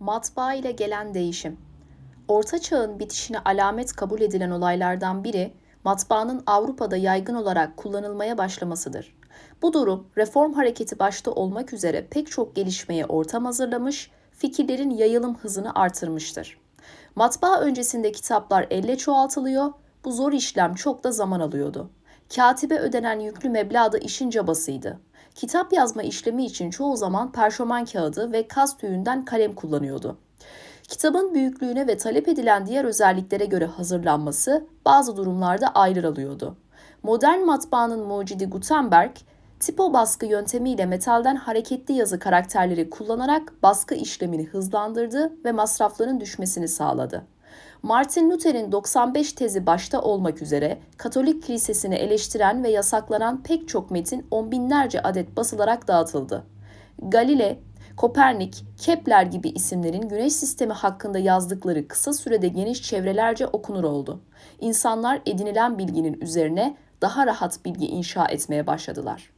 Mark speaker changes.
Speaker 1: Matbaa ile gelen değişim. Orta Çağ'ın bitişine alamet kabul edilen olaylardan biri matbaanın Avrupa'da yaygın olarak kullanılmaya başlamasıdır. Bu durum reform hareketi başta olmak üzere pek çok gelişmeye ortam hazırlamış, fikirlerin yayılım hızını artırmıştır. Matbaa öncesinde kitaplar elle çoğaltılıyor, bu zor işlem çok da zaman alıyordu. Katibe ödenen yüklü meblağ da işin cabasıydı. Kitap yazma işlemi için çoğu zaman perşoman kağıdı ve kaz tüyünden kalem kullanıyordu. Kitabın büyüklüğüne ve talep edilen diğer özelliklere göre hazırlanması bazı durumlarda ayrı alıyordu. Modern matbaanın mucidi Gutenberg, tipo baskı yöntemiyle metalden hareketli yazı karakterleri kullanarak baskı işlemini hızlandırdı ve masrafların düşmesini sağladı. Martin Luther'in 95 tezi başta olmak üzere Katolik kilisesini eleştiren ve yasaklanan pek çok metin on binlerce adet basılarak dağıtıldı. Galile, Kopernik, Kepler gibi isimlerin güneş sistemi hakkında yazdıkları kısa sürede geniş çevrelerce okunur oldu. İnsanlar edinilen bilginin üzerine daha rahat bilgi inşa etmeye başladılar.